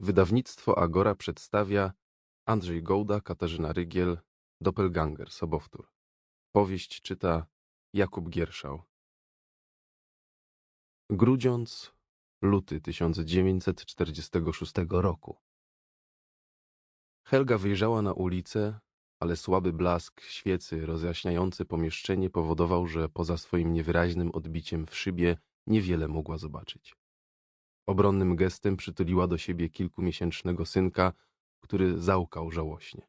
Wydawnictwo Agora przedstawia Andrzej Gołda, Katarzyna Rygiel, Doppelganger, Sobowtór. Powieść czyta Jakub Gierszał. Grudziąc, luty 1946 roku. Helga wyjrzała na ulicę, ale słaby blask świecy rozjaśniający pomieszczenie powodował, że poza swoim niewyraźnym odbiciem w szybie niewiele mogła zobaczyć. Obronnym gestem przytuliła do siebie kilkumiesięcznego synka, który załkał żałośnie.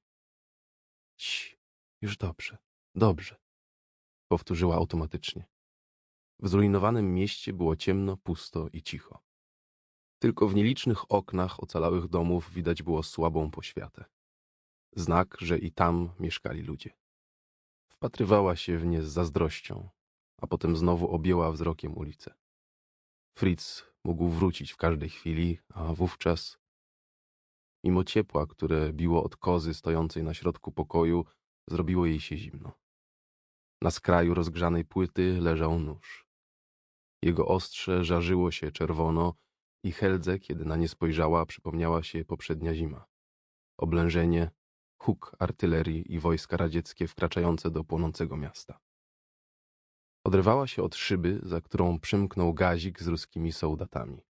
Ci, już dobrze, dobrze, powtórzyła automatycznie. W zrujnowanym mieście było ciemno, pusto i cicho. Tylko w nielicznych oknach ocalałych domów widać było słabą poświatę. Znak, że i tam mieszkali ludzie. Wpatrywała się w nie z zazdrością, a potem znowu objęła wzrokiem ulicę. Fritz mógł wrócić w każdej chwili, a wówczas, mimo ciepła, które biło od kozy stojącej na środku pokoju, zrobiło jej się zimno. Na skraju rozgrzanej płyty leżał nóż. Jego ostrze żarzyło się czerwono i Heldze, kiedy na nie spojrzała, przypomniała się poprzednia zima. Oblężenie, huk artylerii i wojska radzieckie wkraczające do płonącego miasta. Odrywała się od szyby, za którą przymknął gazik z ruskimi sołdatami.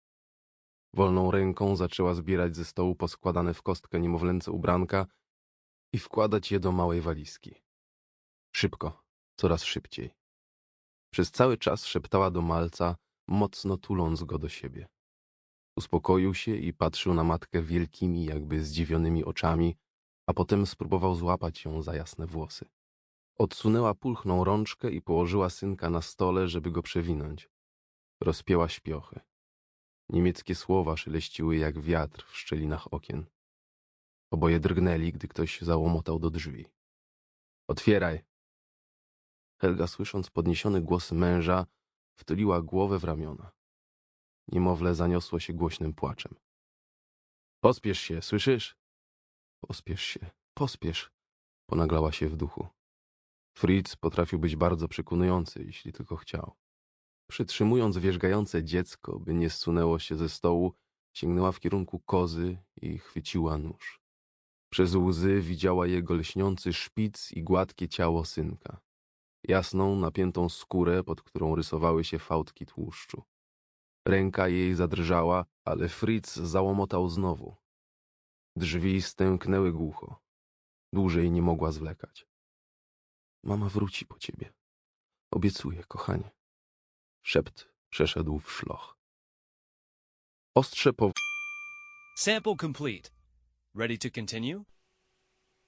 Wolną ręką zaczęła zbierać ze stołu poskładane w kostkę niemowlęce ubranka i wkładać je do małej walizki. Szybko, coraz szybciej. Przez cały czas szeptała do malca, mocno tuląc go do siebie. Uspokoił się i patrzył na matkę wielkimi, jakby zdziwionymi oczami, a potem spróbował złapać ją za jasne włosy. Odsunęła pulchną rączkę i położyła synka na stole, żeby go przewinąć. Rozpięła śpiochy. Niemieckie słowa szeleściły jak wiatr w szczelinach okien. Oboje drgnęli, gdy ktoś załomotał do drzwi. Otwieraj! Helga, słysząc podniesiony głos męża, wtuliła głowę w ramiona. Niemowlę zaniosło się głośnym płaczem. Pospiesz się, słyszysz? Pospiesz się, pospiesz, ponaglała się w duchu. Fritz potrafił być bardzo przekonujący, jeśli tylko chciał. Przytrzymując wierzgające dziecko, by nie zsunęło się ze stołu, sięgnęła w kierunku kozy i chwyciła nóż. Przez łzy widziała jego lśniący szpic i gładkie ciało synka. Jasną, napiętą skórę, pod którą rysowały się fałdki tłuszczu. Ręka jej zadrżała, ale Fritz załomotał znowu. Drzwi stęknęły głucho. Dłużej nie mogła zwlekać. Mama wróci po ciebie. Obiecuję, kochanie. Szept przeszedł w szloch. Ostrze po... Sample complete. Ready to continue?